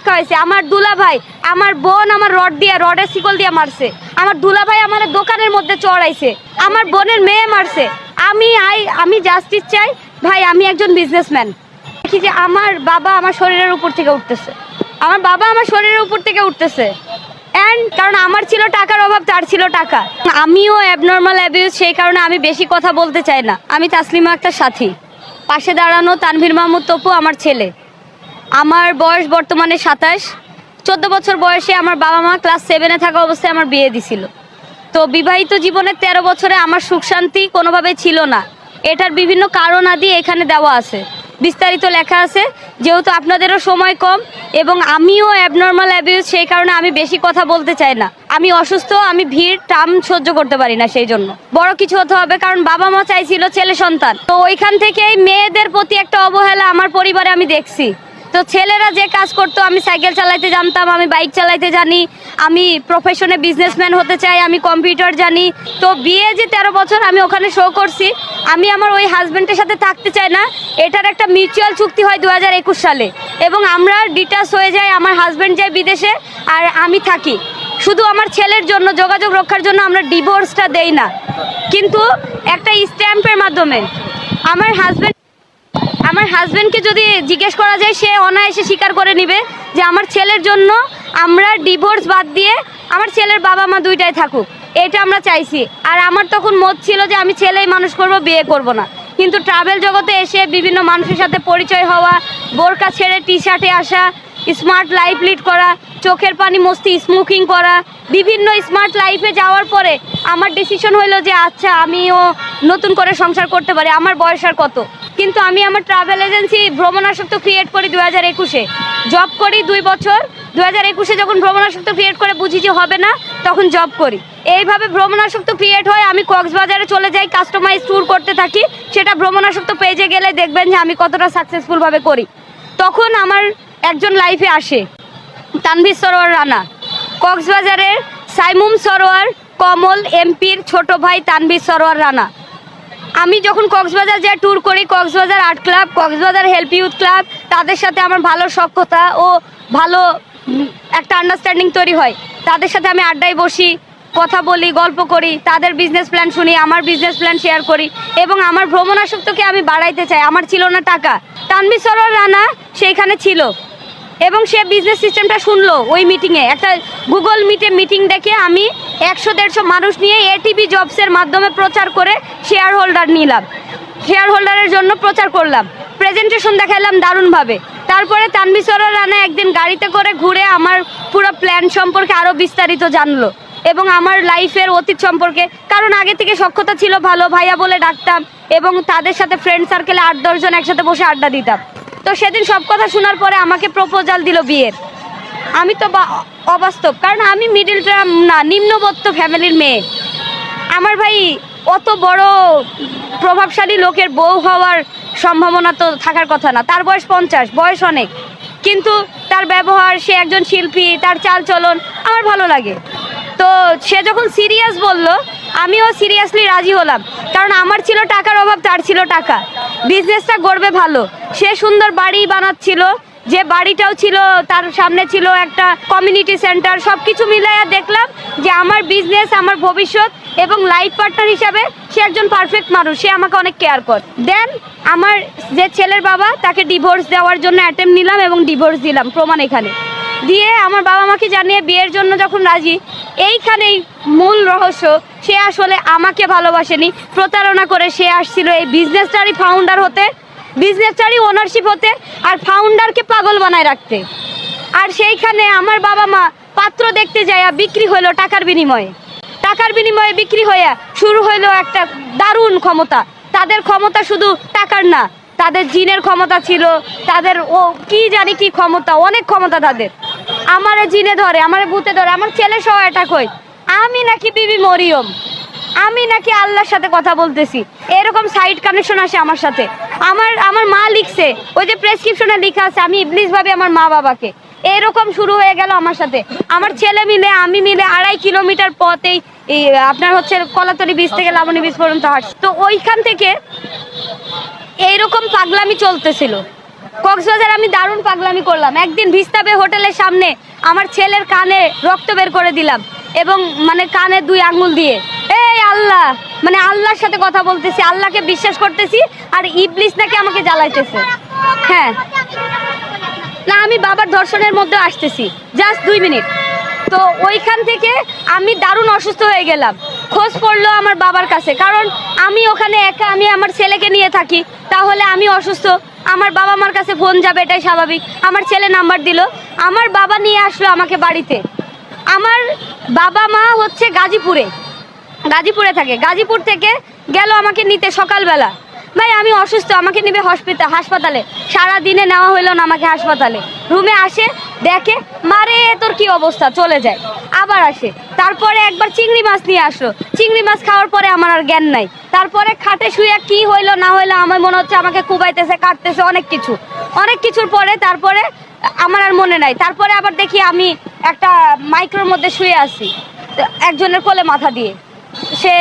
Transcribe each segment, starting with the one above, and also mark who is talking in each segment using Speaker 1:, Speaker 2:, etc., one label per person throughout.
Speaker 1: শিক্ষা হয়েছে। আমার দুলা ভাই আমার বোন আমার রড দিয়ে, রডের শিকল দিয়ে মারছে। আমার দুলা ভাই আমার দোকানের মধ্যে চড়াইছে। আমার বোনের মেয়ে মারছে। আমি আই, আমি জাস্টিস চাই। ভাই, আমি একজন বিজনেসম্যান দেখি যে আমার বাবা আমার শরীরের উপর থেকে উঠতেছে। আমার বাবা আমার শরীরের উপর থেকে উঠতেছে। অ্যান্ড কারণ আমার ছিল টাকার অভাব, তার ছিল টাকা। আমিও অ্যাবনর্মাল অ্যাবিউজ সেই কারণে আমি বেশি কথা বলতে চাই না। আমি তাসলিমা একটা সাথী। পাশে দাঁড়ানো তানভীর মাহমুদ তপু আমার ছেলে। আমার বয়স বর্তমানে সাতাশ। চোদ্দ বছর বয়সে আমার বাবা মা ক্লাস সেভেনে থাকা অবস্থায় আমার বিয়ে দিছিল। তো বিবাহিত জীবনের তেরো বছরে আমার সুখ শান্তি কোনোভাবে ছিল না। এটার বিভিন্ন কারণ আদি এখানে দেওয়া আছে। বিস্তারিত লেখা আছে, যেহেতু আপনাদেরও সময় কম এবং আমিও অ্যাবনর্মাল অ্যাবিউজ সেই কারণে আমি বেশি কথা বলতে চাই না। আমি অসুস্থ, আমি ভিড় টাম সহ্য করতে পারি না সেই জন্য। বড় কিছু হতে হবে, কারণ বাবা মা চাইছিল ছেলে সন্তান। তো ওইখান থেকেই মেয়েদের প্রতি একটা অবহেলা আমার পরিবারে আমি দেখছি। তো ছেলেরা যে কাজ করতো, আমি সাইকেল চালাইতে জানতাম, আমি বাইক চালাইতে জানি, আমি প্রফেশনে বিজনেসম্যান হতে চাই, আমি কম্পিউটার জানি। তো বিয়ে যে তেরো বছর আমি ওখানে শো করছি, আমি আমার ওই হাজব্যান্ডের সাথে থাকতে চাই না। এটার একটা মিউচুয়াল চুক্তি হয় দু হাজার একুশ সালে। এবং আমরা ডিটাচ হয়ে যাই, আমার হাজব্যান্ড যায় বিদেশে, আর আমি থাকি। শুধু আমার ছেলের জন্য, যোগাযোগ রক্ষার জন্য আমরা ডিভোর্সটা দেই না। কিন্তু একটা স্ট্যাম্পের মাধ্যমে, আমার হাজব্যান্ড আমার হাজব্যান্ডকে যদি জিজ্ঞেস করা যায়, সে অনায়াসে স্বীকার করে নিবে যে আমার ছেলের জন্য আমরা ডিভোর্স বাদ দিয়ে আমার ছেলের বাবা মা দুইটাই থাকুক। এটা আমরা চাইছি। আর আমার তখন মত ছিল যে আমি ছেলেই মানুষ করব, বিয়ে করব না। কিন্তু ট্রাভেল জগতে এসে বিভিন্ন মানুষের সাথে পরিচয় হওয়া, বোরকা ছেড়ে টি শার্টে আসা স্মার্ট লাইফ লিড করা, চোখের পানি মস্তি স্মোকিং করা, বিভিন্ন স্মার্ট লাইফে যাওয়ার পরে আমার ডিসিশন হলো যে আচ্ছা আমিও নতুন করে সংসার করতে পারি। আমার বয়স আর কত? কিন্তু আমি আমার ট্রাভেল এজেন্সি ভ্রমণাসক্ত ক্রিয়েট করি দু হাজার একুশে। জব করি দুই বছর। দু হাজার একুশে যখন ভ্রমণাসক্ত ক্রিয়েট করে বুঝি যে হবে না, তখন জব করি। এইভাবে ভ্রমণাসক্ত ক্রিয়েট হয় আমি কক্সবাজারে চলে যাই কাস্টমাইজ ট্যুর করতে থাকি। সেটা ভ্রমণাসক্ত পেজে গেলে দেখবেন যে আমি কতটা সাকসেসফুলভাবে করি। তখন আমার একজন লাইফে আসে, তানভীর সরোয়ার রানা। কক্সবাজারের সাইমুম সরোয়ার, কমল, এমপির ছোট ভাই তানভীর সরোয়ার রানা। আমি যখন কক্সবাজার যাই ট্যুর করি, Cox's Bazar art club Cox's Bazar help youth club তাদের সাথে আমার ভালো সক্ষতা ও ভালো একটা আন্ডারস্ট্যান্ডিং তৈরি হয়। তাদের সাথে আমি আড্ডায় বসি, কথা বলি, গল্প করি, তাদের বিজনেস প্ল্যান শুনি, আমার বিজনেস প্ল্যান শেয়ার করি এবং আমার ভ্রমণাসক্তকে আমি বাড়াইতে চাই। আমার ছিল না টাকা। তানভীর সরোয়ার রানা সেইখানে ছিল। এবং সে বিজনেস সিস্টেমটা শুনলো ওই মিটিংয়ে একটা গুগল মিটে মিটিং ডেকে আমি একশো, দেড়শো মানুষ নিয়ে এটিভি জবসের মাধ্যমে প্রচার করে শেয়ার হোল্ডার নিলাম। শেয়ার হোল্ডারের জন্য প্রচার করলাম। প্রেজেন্টেশন দেখালাম দারুণভাবে। তারপরে তানবিসরা রানা একদিন গাড়িতে করে ঘুরে আমার পুরো প্ল্যান সম্পর্কে আরও বিস্তারিত জানলো এবং আমার লাইফের অতীত সম্পর্কে। কারণ আগে থেকে সক্ষতা ছিল ভালো, ভাইয়া বলে ডাকতাম এবং তাদের সাথে ফ্রেন্ড সার্কেলে আট দশজন একসাথে বসে আড্ডা দিতাম। তো সেদিন সব কথা শোনার পরে আমাকে প্রপোজাল দিল বিয়ের। আমি তো অবাস্তব, কারণ আমি মিডিল ট্রাম না নিম্নবত্ত ফ্যামিলির মেয়ে। আমার ভাই অত বড় প্রভাবশালী লোকের বউ হওয়ার সম্ভাবনা তো থাকার কথা না। তার বয়স পঞ্চাশ, বয়স অনেক। কিন্তু তার ব্যবহার, সে একজন শিল্পী, তার চাল চলন আমার ভালো লাগে। তো সে যখন সিরিয়াস বলল, আমিও সিরিয়াসলি রাজি হলাম। কারণ আমার ছিল টাকার অভাব, তার ছিল টাকা। বিজনেসটা গড়বে ভালো। সে সুন্দর বাড়ি বানাচ্ছিল, যে বাড়িটাও ছিল, তার সামনে ছিল একটা কমিউনিটি সেন্টার সব কিছু মিলাইয়া দেখলাম যে আমার বিজনেস আমার ভবিষ্যৎ এবং লাইফ পার্টনার হিসাবে সে একজন পারফেক্ট মানুষ, সে আমাকে অনেক কেয়ার করে। দেন আমার যে ছেলের বাবা, তাকে ডিভোর্স দেওয়ার জন্য অ্যাটেম্প নিলাম এবং ডিভোর্স দিলাম প্রমাণ এখানে। দিয়ে আমার বাবা মাকে জানিয়ে বিয়ের জন্য যখন রাজি এইখানেই মূল রহস্য, সে আসলে আমাকে ভালোবাসেনি। প্রতারণা করে সে আসছিল এই বিজনেসটারই ফাউন্ডার হতে বিজনেসটারই ওনারশিপ হতে, আর ফাউন্ডারকে পাগল বানায় রাখতে। আর সেইখানে আমার বাবা মা পাত্র দেখতে যায় বিক্রি হইল টাকার বিনিময়ে। টাকার বিনিময়ে বিক্রি হইয়া শুরু হইল একটা দারুণ ক্ষমতা। তাদের ক্ষমতা শুধু টাকার না, তাদের জিনের ক্ষমতা ছিল, তাদের ও কি জানি কি ক্ষমতা, অনেক ক্ষমতা তাদের। আমারে জিনে ধরে, আমারে ভূতে ধরে, আমার ছেলে সহ অ্যাটাক হয় আমি নাকি বিবি মরিয়ম। আমি নাকি আল্লাহর সাথে কথা বলতেছি। এরকম সাইড কানেকশন আসে আমার সাথে। আমার আমার মা লিখছে, ওই যে প্রেসক্রিপশনে লেখা আছে, আমি ইবলিস ভাবে আমার মা বাবাকে। এরকম শুরু হয়ে গেল আমার সাথে। আমার ছেলে মিলে, আমি মিলে আড়াই কিলোমিটার পথেই আপনার হচ্ছে কলাতলি বীজ থেকে লাবণী বীজ পর্যন্ত হাঁটছি। তো ওইখান থেকে এইরকম পাগলামি চলতেছিল। কক্সবাজার আমি দারুণ পাগলামি করলাম। একদিন ভিস্তাবে হোটেলের সামনে আমার ছেলের কানে রক্ত বের করে দিলাম এবং মানে কানে দুই আঙ্গুল দিয়ে। এই আল্লাহ! মানে আল্লাহর সাথে কথা বলতেছি, আল্লাহকে বিশ্বাস করতেছি আর ইবলিস নাকি আমাকে জ্বালাইতেছে। হ্যাঁ। না, আমি বাবার দর্শনের মধ্যে আসতেছি। জাস্ট দুই মিনিট। তো ওইখান থেকে আমি দারুণ অসুস্থ হয়ে গেলাম। খোঁজ পড়ল আমার বাবার কাছে। কারণ আমি ওখানে একা, আমি আমার ছেলেকে নিয়ে থাকি, তাহলে আমি অসুস্থ। আমার বাবা আমার কাছে ফোন যাবে, এটাই স্বাভাবিক। আমার ছেলে নাম্বার দিল। আমার বাবা নিয়ে আসলো আমাকে বাড়িতে। আমার বাবা মা হচ্ছে গাজীপুরে। গাজীপুরে থাকে। গাজীপুর থেকে গেল আমাকে নিতে সকালবেলা। ভাই, আমি অসুস্থ, আমাকে নেবে হসপিটাল হাসপাতালে। সারা দিনে নেওয়া হইল না আমাকে হাসপাতালে। রুমে আসে দেখে, মারে, তোর কি অবস্থা? চলে যায়। আবার আসে। তারপরে একবার চিংড়ি মাছ নিয়ে আসলো। চিংড়ি মাছ খাওয়ার পরে আমার আর জ্ঞান নাই। তারপরে খাটে শুয়ে কি হইল, না হইল, আমার মনে হচ্ছে আমাকে কুবাইতেছে, কাটতেছে, অনেক কিছু। অনেক কিছুর পরে তারপরে আমার আর মনে নাই। তারপরে আবার দেখি আমি একটা মাইক্রোর মধ্যে শুয়ে তো একজনের কোলে মাথা দিয়ে। সে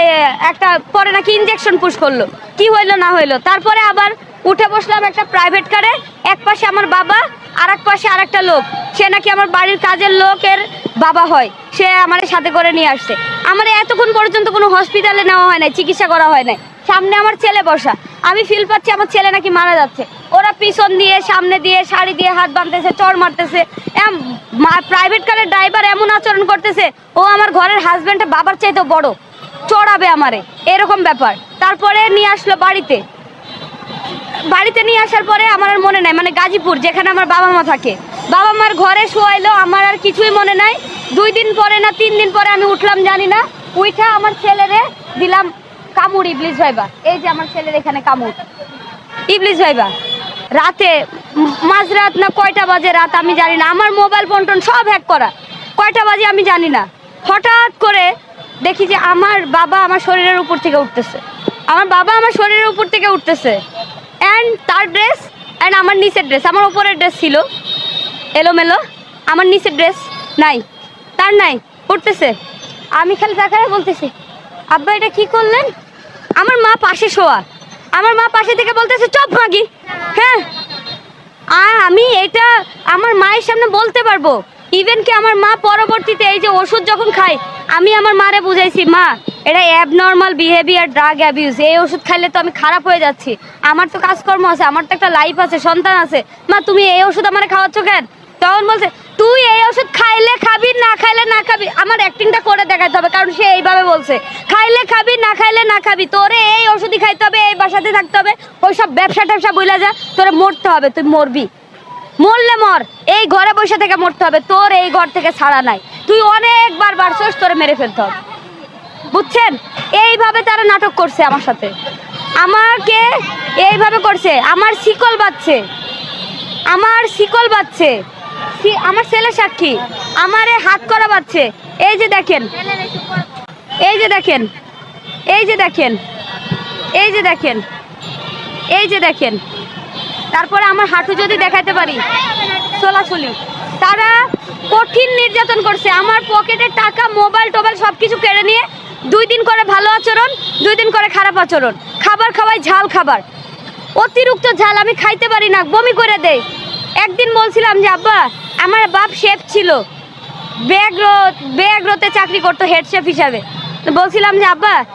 Speaker 1: একটা, পরে নাকি ইনজেকশন পুশ করল। কি হইল, না হইল। তারপরে আবার উঠে বসলাম একটা প্রাইভেট কারে এক পাশে আমার বাবা আর এক পাশে আর একটা লোক। সে নাকি আমার বাড়ির কাজের লোকের বাবা হয়। সে আমার সাথে করে নিয়ে আসছে। আমার এতক্ষণ পর্যন্ত কোনো হসপিটালে নেওয়া হয় নাই, চিকিৎসা করা হয় নাই। সামনে আমার ছেলে বসা। আমি ফিল পাচ্ছি আমার ছেলে নাকি মারা যাচ্ছে। ওরা পিছন দিয়ে, সামনে দিয়ে, শাড়ি দিয়ে হাত বাঁধতেছে, চর মারতেছে। প্রাইভেট কারের ড্রাইভার এমন আচরণ করতেছে, ও আমার ঘরের হাজব্যান্ডে বাবার চাইতেও বড়। চড়াবে আমারে। এরকম ব্যাপার। তারপরে নিয়ে আসলো বাড়িতে। বাড়িতে নিয়ে আসার পরে আমার আর মনে নাই মানে গাজীপুর, যেখানে আমার বাবা মা থাকে। বাবা মার ঘরে শোয়াইলো, আমার আর কিছুই মনে নাই। দুই দিন পরে না, তিন দিন পরে আমি উঠলাম, জানি না। উইঠা আমার ছেলেরে দিলাম কামড়, ইবলিস ভাইবা। এই যে আমার ছেলের এখানে কামড়। ইবলিস ভাইবা, রাতে মাঝরাত না কয়টা বাজে রাত আমি জানি না। আমার মোবাইল ফোন টোন সব হ্যাক করা। কয়টা বাজে আমি জানি না। হঠাৎ করে দেখি যে আমার বাবা আমার শরীরের উপর থেকে উঠতেছে। আমার বাবা আমার শরীরের উপর থেকে উঠতেছে। অ্যান্ড তার ড্রেস অ্যান্ড আমার নিচের ড্রেস আমার উপরের ড্রেস ছিল। এলোমেলো। আমার নিচের ড্রেস নাই। তার নাই। পড়তেছে। আমি খালি তাকায় বলতেছি, আব্বা, এটা কি করলেন? আমার মা পাশে শোয়া। আমার মা পাশে থেকে বলতেছে, চপ মাগি। হ্যাঁ। আর আমি এটা আমার মায়ের সামনে বলতে পারব। ইভেন কি আমার মা পরবর্তীতে এই যে ওষুধ যখন খায়, আমি আমার মারে বুঝাইছি, মা এটা অ্যাবনর্মাল বিহেভিয়ার ড্রাগ অ্যাবিউজ এই ওষুধ খাইলে তো আমি খারাপ হয়ে যাচ্ছি। আমার তো কাজকর্ম আছে, আমার তো একটা লাইফ আছে, সন্তান আছে। মা, তুমি এই ওষুধ আমার খাওয়াচ্ছ কেন? তখন বলছে, তুই এই ওষুধ খাইলে খাবি, না খাইলে না খাবি? আমার অ্যাক্টিংটা করে দেখাতে হবে, কারণ সে এইভাবে বলছে। খাইলে খাবি, না খাইলে না খাবি? তোরে এই ওষুধই খাইতে হবে, এই বাসাতে থাকতে হবে, ওই সব ব্যবসা ট্যাবসা বইলা যা, তোরে মরতে হবে, তুই মরবি। মরলে মর, এই ঘরে বসে থেকে মরতে হবে, তোর এই ঘর থেকে ছাড়া নাই। তুই অনেকবার বাড়ছস, তোরে মেরে ফেলতে হবে। বুঝছেন? এইভাবে তারা নাটক করছে আমার সাথে। আমাকে এইভাবে করছে। আমার শিকল বাচ্ছে আমার শিকল বাচ্ছে আমার ছেলে সাক্ষী। আমারে হাত করা বাচ্ছে এই যে দেখেন। এই যে দেখেন। এই যে দেখেন। এই যে দেখেন। এই যে দেখেন। তারপরে আমার হাঁটু যদি দেখাতে পারি, চলাচলি। তারা কঠিন নির্যাতন করছে। আমার পকেটে টাকা, মোবাইল, টোবাইল সব কিছু কেড়ে নিয়ে দুই দিন করে ভালো আচরণ, দুই দিন করে খারাপ আচরণ। খাবার খাওয়াই ঝাল খাবার। অতিরিক্ত ঝাল আমি খাইতে পারি না, বমি করে দেই একদিন বলছিলাম যে, আব্বা, আমার বাপ শেফ ছিল। ব্যাগ্রো ব্যাগ্রোতে চাকরি করতো হেড শেফ হিসাবে। বলছিলাম যে, আব্বা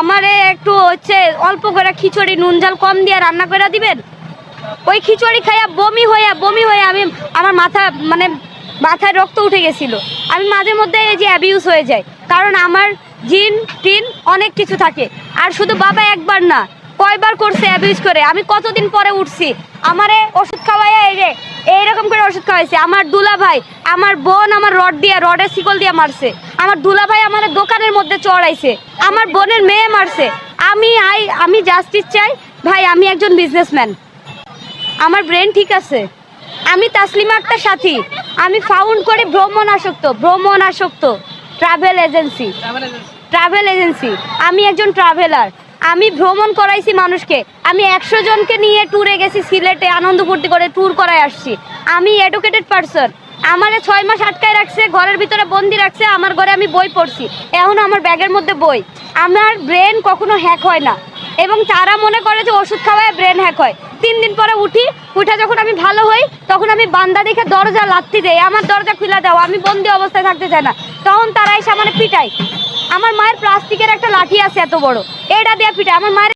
Speaker 1: আমারে একটু হচ্ছে অল্প করে খিচুড়ি, নুন ঝাল কম দিয়ে রান্না করে দিবেন? ওই খিচুড়ি খাইয়া বমি হইয়া, বমি হয়ে আমি, আমার মাথা মানে মাথায় রক্ত উঠে গেছিল। আমি মাঝে মধ্যে এই যে অ্যাবিউজ হয়ে যায় কারণ আমার জিন, টিন অনেক কিছু থাকে। আর শুধু বাবা একবার না, কয়বার করছে অ্যাবিউজ করে। আমি কতদিন পরে উঠছি? আমারে ওষুধ খাওয়াইয়া এই যে, এইরকম করে ওষুধ খাওয়াইছে। আমার দুলা ভাই আমার বোন আমার রড দিয়ে, রডের শিকল দিয়ে মারছে। আমার দুলা ভাই আমার দোকানের মধ্যে চড়াইছে। আমার বোনের মেয়ে মারছে। আমি আই, আমি জাস্টিস চাই। ভাই, আমি একজন বিজনেসম্যান আমার ব্রেন ঠিক আছে? আমি তাসলিমা একটা সাথী। আমি ফাউন্ড করি ভ্রমণ আসক্ত ভ্রমণ আসক্ত। ট্রাভেল এজেন্সি ট্রাভেল এজেন্সি আমি একজন ট্রাভেলার আমি ভ্রমণ করাইছি মানুষকে। আমি একশো জনকে নিয়ে ট্যুরে গেছি সিলেটে আনন্দ ফুর্তি করে ট্যুর করায় আসছি। আমি এডুকেটেড পারসন আমার ছয় মাস আটকায় রাখছে ঘরের ভিতরে বন্দি রাখছে আমার ঘরে আমি বই পড়ছি। এখনও আমার ব্যাগের মধ্যে বই। আমার ব্রেন কখনো হ্যাক হয় না। এবং তারা মনে করে যে ওষুধ খাওয়ায় ব্রেন হ্যাক হয়। তিন দিন পরে উঠি, উঠে যখন আমি ভালো হই, তখন আমি বান্দা দেখে দরজা লাত্তি দেয় আমার দরজা খুলে দাও, আমি বন্দি অবস্থায় থাকতে চাই না। তখন তারা এসে আমার পিটায়। আমার মায়ের প্লাস্টিকের একটা লাঠি আছে এত বড় এটা দিয়ে পিটায়। আমার মায়ের